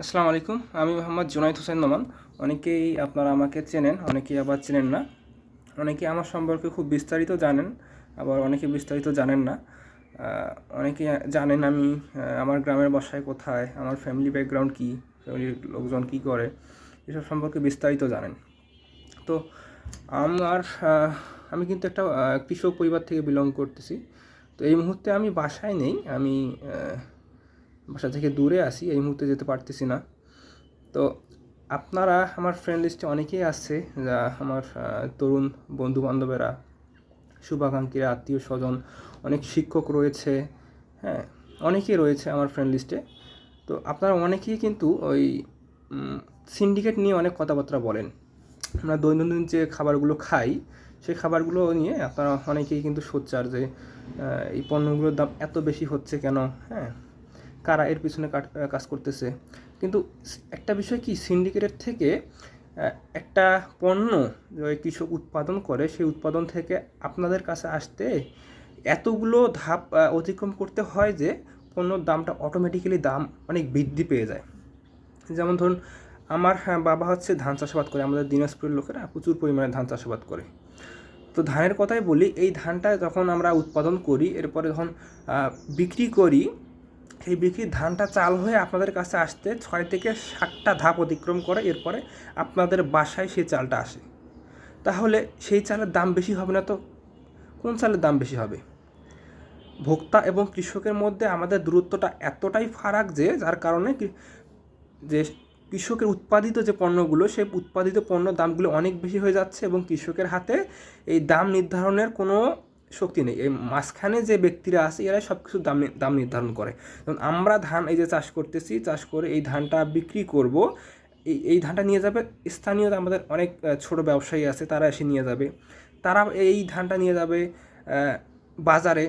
আসসালামু আলাইকুম, আমি মোহাম্মদ জুনাইদ হোসেন নোমান। অনেকেই আপনারা আমাকে চেনেন, অনেকেই আবার চেনেন না। অনেকে আমার সম্পর্কে খুব বিস্তারিত জানেন, আবার অনেকে বিস্তারিত জানেন না। অনেকে জানেন আমি আমার গ্রামের বাসায় কোথায়, আমার ফ্যামিলি ব্যাকগ্রাউন্ড কী ফ্যামিলির লোকজন কী করে, এসব সম্পর্কে বিস্তারিত জানেন। তো আমার আমি কিন্তু একটা কৃষক পরিবার থেকে বিলং করতেছি। তো এই মুহূর্তে আমি বাসায় নেই, আমি বাসা থেকে দূরে আসি এই মুহূর্তে যেতে পারতেছি না। তো আপনারা, আমার ফ্রেন্ড লিস্টে অনেকেই আছে, যা আমার তরুণ বন্ধু বান্ধবেরা শুভাকাঙ্ক্ষীরা আত্মীয় স্বজন অনেক শিক্ষক রয়েছে হ্যাঁ অনেকেই রয়েছে আমার ফ্রেন্ড লিস্টে তো আপনারা অনেকেই কিন্তু ওই সিন্ডিকেট নিয়ে অনেক কথাবার্তা বলেন। আমরা দৈনন্দিন যে খাবারগুলো খাই, সেই খাবারগুলো নিয়ে আপনারা অনেকেই কিন্তু সোচ্চার যে এই পণ্যগুলোর দাম এত বেশি হচ্ছে কেন হ্যাঁ। কারা এর পিছনে কাজ করতেছে। কিন্তু একটা বিষয় কি সিন্ডিকেটের থেকে একটা পণ্য কৃষক উৎপাদন করে সেই উৎপাদন থেকে আপনাদের কাছে আসতে এতগুলো ধাপ অতিক্রম করতে হয় যে পণ্যর দামটা অটোমেটিক্যালি দাম অনেক বৃদ্ধি পেয়ে যায়। যেমন ধরুন আমার হ্যাঁ, বাবা হচ্ছে ধান চাষাবাদ করে আমাদের দিনাজপুরের লোকেরা প্রচুর পরিমাণে ধান চাষাবাদ করে। তো ধানের কথাই বলি এই ধানটা যখন আমরা উৎপাদন করি এরপরে যখন বিক্রি করি সেই বিক্রির ধানটা চাল হয়ে আপনাদের কাছে আসতে ছয় থেকে সাতটা ধাপ অতিক্রম করে এরপরে আপনাদের বাসায় সেই চালটা আসে। তাহলে সেই চালের দাম বেশি হবে না তো? কোন চালের দাম বেশি হবে? ভোক্তা এবং কৃষকের মধ্যে আমাদের দূরত্বটা এতটাই ফারাক যে, যার কারণে যে কৃষকের উৎপাদিত যে পণ্যগুলো, সেই উৎপাদিত পণ্য দামগুলো অনেক বেশি হয়ে যাচ্ছে এবং কৃষকের হাতে এই দাম নির্ধারণের কোনো শক্তি নেই। এই মাঝখানে যে ব্যক্তিরা আছে, এরাই সব কিছু দাম দাম নির্ধারণ করে। যেমন আমরা ধান এই যে চাষ করতেছি, চাষ করে এই ধানটা বিক্রি করব, এই এই ধানটা নিয়ে যাবে, স্থানীয় আমাদের অনেক ছোট ব্যবসায়ী আছে, তারা এসে নিয়ে যাবে। তারা এই ধানটা নিয়ে যাবে বাজারে।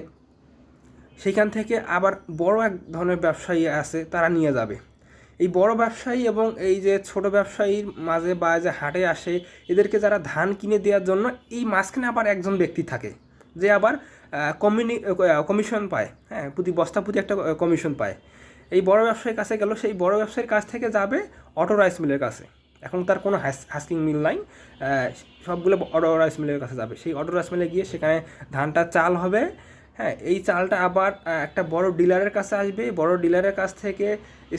সেইখান থেকে আবার বড় এক ধরনের ব্যবসায়ী আছে, তারা নিয়ে যাবে। এই বড় ব্যবসায়ী এবং এই যে ছোট ব্যবসায়ীর মাঝে বা যে হাটে আসে, এদেরকে যারা ধান কিনে দেওয়ার জন্য, এই মাঝখানে আবার একজন ব্যক্তি থাকে। যে আবার কমিউনি কমিশন পায়। হ্যাঁ প্রতি বস্তা প্রতি একটা কমিশন পায়। এই বড় ব্যবসায়ীর কাছে গেল, সেই বড় ব্যবসায়ীর কাছ থেকে যাবে অটো রাইস মিলের কাছে। এখন তার কোনো হাস্কিং মিল নাই। সবগুলো অটো রাইস মিলের কাছে যাবে। সেই অটো রাইস মিলে গিয়ে সেখানে ধানটা চাল হবে। হ্যাঁ এই চালটা আবার একটা বড় ডিলারের কাছে আসবে। বড় ডিলারের কাছ থেকে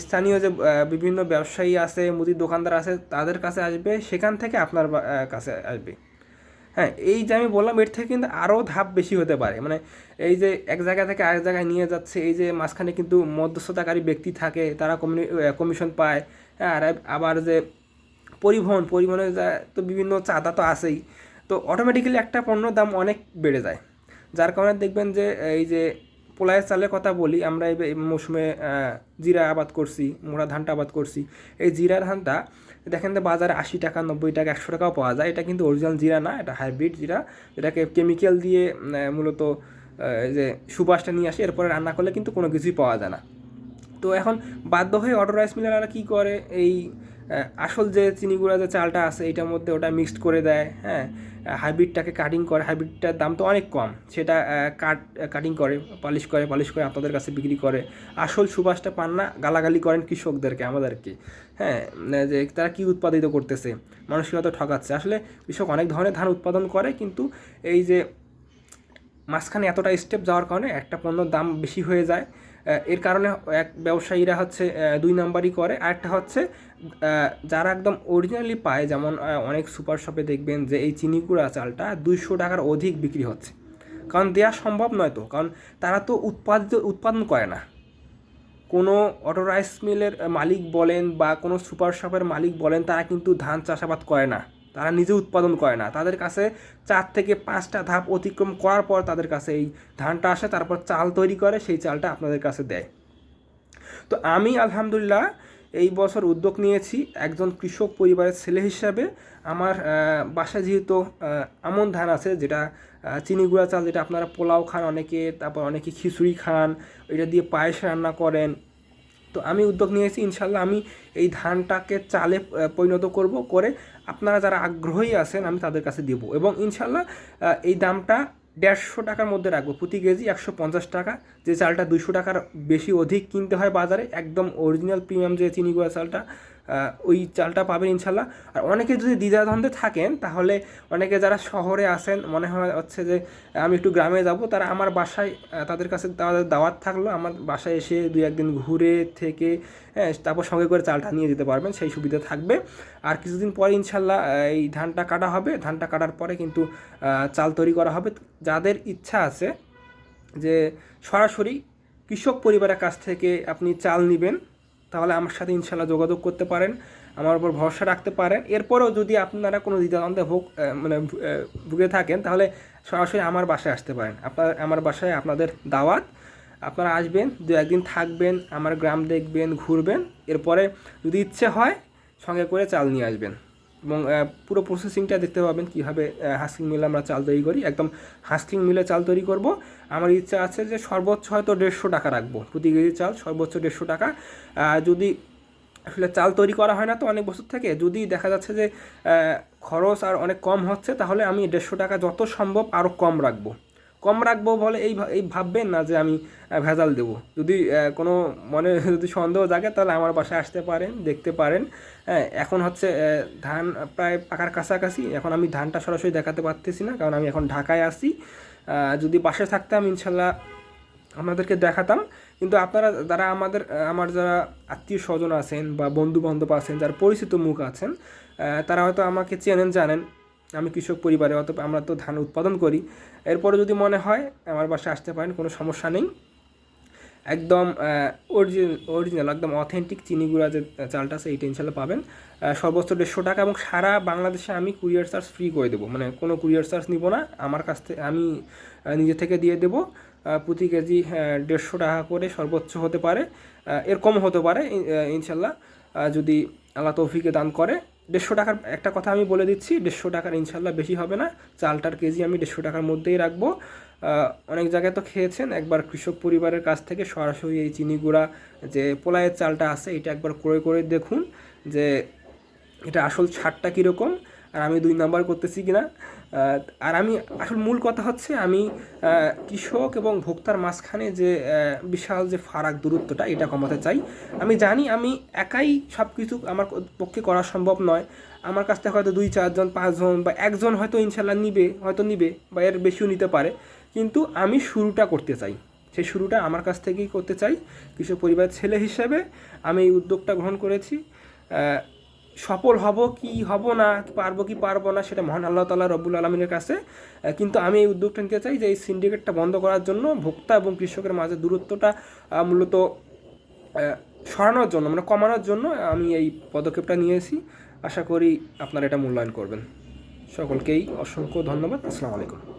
স্থানীয় যে বিভিন্ন ব্যবসায়ী আছে মুদির দোকানদার আছে, তাদের কাছে আসবে। সেখান থেকে আপনার কাছে আসবে। হ্যাঁ এই যে আমি বললাম, এর থেকে কিন্তু আরও ধাপ বেশি হতে পারে। মানে এই যে এক জায়গা থেকে আরেক জায়গায় নিয়ে যাচ্ছে, এই যে মাঝখানে কিন্তু মধ্যস্থতাকারী ব্যক্তি থাকে, তারা কমিশন পায়। হ্যাঁ আর আবার যে পরিবহন, পরিবহনের তো বিভিন্ন চাঁদা তো আছেই। তো অটোমেটিক্যালি একটা পণ্যর দাম অনেক বেড়ে যায়। যার কারণে দেখবেন যে, এই যে পোলায়ের চালের কথা বলি, আমরা এই মৌসুমে জিরা আবাদ করছি, মোড়া ধানটা আবাদ করছি। এই জিরা ধানটা দেখেন তো বাজারে আশি টাকা, নব্বই টাকা, একশো টাকাও পাওয়া যায়। এটা কিন্তু অরিজিনাল জিরা না, এটা হাইব্রিড জিরা। এটাকে কেমিক্যাল দিয়ে মূলত যে সুবাসটা নিয়ে আসে, এরপরে রান্না করলে কিন্তু কোনো কিছুই পাওয়া যায় না। তো এখন বাধ্য হয়ে অটো রাইস মিলাররা কী করে এই আসল যে চিনি গুঁড়া যে চালটা আছে এটার মধ্যে ওটা মিক্সড করে দেয় হ্যাঁ? হাইব্রিডটাকে কাটিং করে, হাইব্রিডটার দাম তো অনেক কম। সেটা কাট কাটিং করে পালিশ করে পালিশ করে আপনাদের কাছে বিক্রি করে। আসল সুবাসটা পান না, গালাগালি করেন কৃষকদেরকে, আমাদেরকে হ্যাঁ? যে তারা কি উৎপাদিত করতেছে মানুষকে হয়তো ঠকাচ্ছে। আসলে কৃষক অনেক ধরনের ধান উৎপাদন করে, কিন্তু এই যে মাঝখানে এতটা স্টেপ যাওয়ার কারণে একটা পণ্যর দাম বেশি হয়ে যায়। এর কারণে এক ব্যবসায়ীরা হচ্ছে দুই নাম্বারই করে। আরেকটা হচ্ছে যারা একদম অরিজিনালি পায়, যেমন অনেক সুপার শপে দেখবেন যে এই চিনি গুঁড়া চালটা দুইশো টাকার অধিক বিক্রি হচ্ছে। কারণ দেওয়া সম্ভব নয় তো, কারণ তারা তো উৎপাদিত, উৎপাদন করে না। কোনো অটো রাইস মিলের মালিক বলেন বা কোনো সুপার শপের মালিক বলেন, তারা কিন্তু ধান চাষাবাদ করে না। তারা নিজে উৎপাদন করে না। তাদের কাছে চার থেকে পাঁচটা ধাপ অতিক্রম করার পর তাদের কাছে এই ধানটা আসে তারপর চাল তৈরি করে সেই চালটা আপনাদের কাছে দেয়। তো আমি আলহামদুলিল্লাহ এই বছর উদ্যোগ নিয়েছি একজন কৃষক পরিবারের ছেলে হিসাবে। আমার বাসায় যেহেতু আমন ধান আছে যেটা আহ, চিনি গুঁড়া চাল যেটা আপনারা পোলাও খান অনেকে তারপর অনেকে খিচুড়ি খান এটা দিয়ে পায়েস রান্না করেন তো আমি উদ্যোগ নিয়েছি, ইনশাল্লাহ আমি এই ধানটাকে চালে পরিণত করব করে আপনারা যারা আগ্রহী আছেন আমি তাদের কাছে দেবো এবং ইনশাল্লাহ এই দামটা দেড়শো টাকার মধ্যে রাখব। প্রতি কেজি একশো পঞ্চাশ টাকা। যে চালটা দুশো টাকার বেশি অধিক কিনতে হয় বাজারে, একদম অরিজিনাল প্রিমিয়াম যে চিনিগুড়া চালটা ওই চালটা পাবেন ইনশাল্লাহ। আর অনেকে যদি দ্বিধাদ্বন্দ্বে থাকেন, তাহলে অনেকে যারা শহরে আসেন মনে হয় হচ্ছে যে, আমি একটু গ্রামে যাব, তারা আমার বাসায় তাদের কাছে তাদের দাওয়াত থাকল, আমার বাসায় এসে দুই একদিন ঘুরে থেকে হ্যাঁ তারপর সঙ্গে করে চালটা নিয়ে যেতে পারবেন, সেই সুবিধা থাকবে। আর কিছুদিন পরে ইনশাল্লাহ এই ধানটা কাটা হবে। ধানটা কাটার পরে কিন্তু চাল তৈরি করা হবে। যাদের ইচ্ছা আছে যে, সরাসরি কৃষক পরিবারের কাছ থেকে আপনি চাল নেবেন তাহলে আমার সাথে ইনশাল্লাহ যোগাযোগ করতে পারেন, আমার উপর ভরসা রাখতে পারেন। এরপরেও যদি আপনারা কোনো দ্বিধাদ্বন্দ্বে ভোগ মানে ভুগে থাকেন, তাহলে সরাসরি আমার বাসায় আসতে পারেন। আপনার, আমার বাসায় আপনাদের দাওয়াত, আপনারা আসবেন, দু একদিন থাকবেন, আমার গ্রাম দেখবেন, ঘুরবেন, এরপরে যদি ইচ্ছে হয় সঙ্গে করে চাল নিয়ে আসবেন। এবং পুরো প্রসেসিংটা দেখতে পাবেন কীভাবে হাস্কিং মিলে আমরা চাল তৈরি করি। একদম হাস্কিং মিলে চাল তৈরি করব। আমার ইচ্ছা আছে যে সর্বোচ্চ হয়তো দেড়শো টাকা রাখব। প্রতি কেজি চাল সর্বোচ্চ দেড়শো টাকা। যদি আসলে চাল তৈরি করা হয় না তো অনেক বছর থেকে। যদি দেখা যাচ্ছে যে খরচ আর অনেক কম হচ্ছে, তাহলে আমি দেড়শো টাকা যত সম্ভব আরও কম রাখব। কম রাখব বলে এই এই ভাববেন না যে আমি ভেজাল দেবো। যদি কোনো মনে যদি সন্দেহ জাগে তাহলে আমার বাসায় আসতে পারেন দেখতে পারেন। হ্যাঁ এখন হচ্ছে ধান প্রায় পাকার কাছাকাছি। এখন আমি ধানটা সরাসরি দেখাতে পারতেছি না কারণ আমি এখন ঢাকায় আহ, যদি বাসায় থাকতাম ইনশাল্লাহ আপনাদেরকে দেখাতাম। কিন্তু আপনারা যারা আমাদের আমার যারা আত্মীয় স্বজন আছেন বা বন্ধু বান্ধব আছেন যারা পরিচিত মুখ আছেন তারা হয়তো আমাকে চেনেন জানেন। আমি কৃষক পরিবারে অত আমরা তো ধান উৎপাদন করি, এরপরে যদি মনে হয় আমার বাসায় আসতে পারেন, কোনো সমস্যা নেই। একদম অরিজিনাল অরিজিনাল একদম অথেন্টিক চিনি গুঁড়া যে চালটা আছে, এইটা ইনশাল্লাহ পাবেন। সর্বোচ্চ দেড়শো টাকা এবং সারা বাংলাদেশে আমি কুরিয়ার চার্জ ফ্রি করে দেবো। মানে কোনো কুরিয়ার চার্জ নিব না, আমার কাছ থেকে আমি নিজে থেকে দিয়ে দেবো। প্রতি কেজি দেড়শো টাকা করে সর্বোচ্চ হতে পারে। এর কম হতে পারে ইনশাল্লাহ। যদি আল্লাহ তৌফিকে দান করে দেড়শো টাকার একটা কথা আমি বলে দিচ্ছি দেড়শো টাকার ইনশাল্লাহ বেশি হবে না। চালটার কেজি আমি দেড়শো টাকার মধ্যেই রাখব। অনেক জায়গায় তো খেয়েছেন একবার কৃষক পরিবারের কাছ থেকে সরাসরি এই চিনি গুঁড়া যে পোলায়ের চালটা আছে এটা একবার ক্রয় করে দেখুন যে এটা আসল ছাড়টা কীরকম আর আমি দুই নাম্বার করতেছি কিনা। আহ, আর আমি আসল মূল কথা হচ্ছে আমি কৃষক এবং ভোক্তার মাঝখানে যে বিশাল যে ফারাক দূরত্বটা, এটা কমাতে চাই। আমি জানি আমি একাই সব কিছু আমার পক্ষে করা সম্ভব নয়। আমার কাছ থেকে হয়তো দুই, চারজন, পাঁচজন বা একজন হয়তো ইনশাল্লাহ নিবে, হয়তো নিবে বা এর বেশিও নিতে পারে। কিন্তু আমি শুরুটা করতে চাই। সেই শুরুটা আমার কাছ থেকেই করতে চাই। কৃষক পরিবারের ছেলে হিসেবে আমি এই উদ্যোগটা গ্রহণ করেছি। সফল হব কি হব না, পারব কি পারব না, সেটা মহান আল্লাহ তাল্লাহ রব্বুল আলমিনের কাছে। কিন্তু আমি এই উদ্যোগটা নিতে চাই যে এই সিন্ডিকেটটা বন্ধ করার জন্য ভোক্তা এবং কৃষকের মাঝে দূরত্বটা মূলত সরানোর জন্য মানে কমানোর জন্য আমি এই পদক্ষেপটা নিয়েছি। আশা করি আপনারা এটা মূল্যায়ন করবেন। সকলকেই অসংখ্য ধন্যবাদ। আসসালামু আলাইকুম।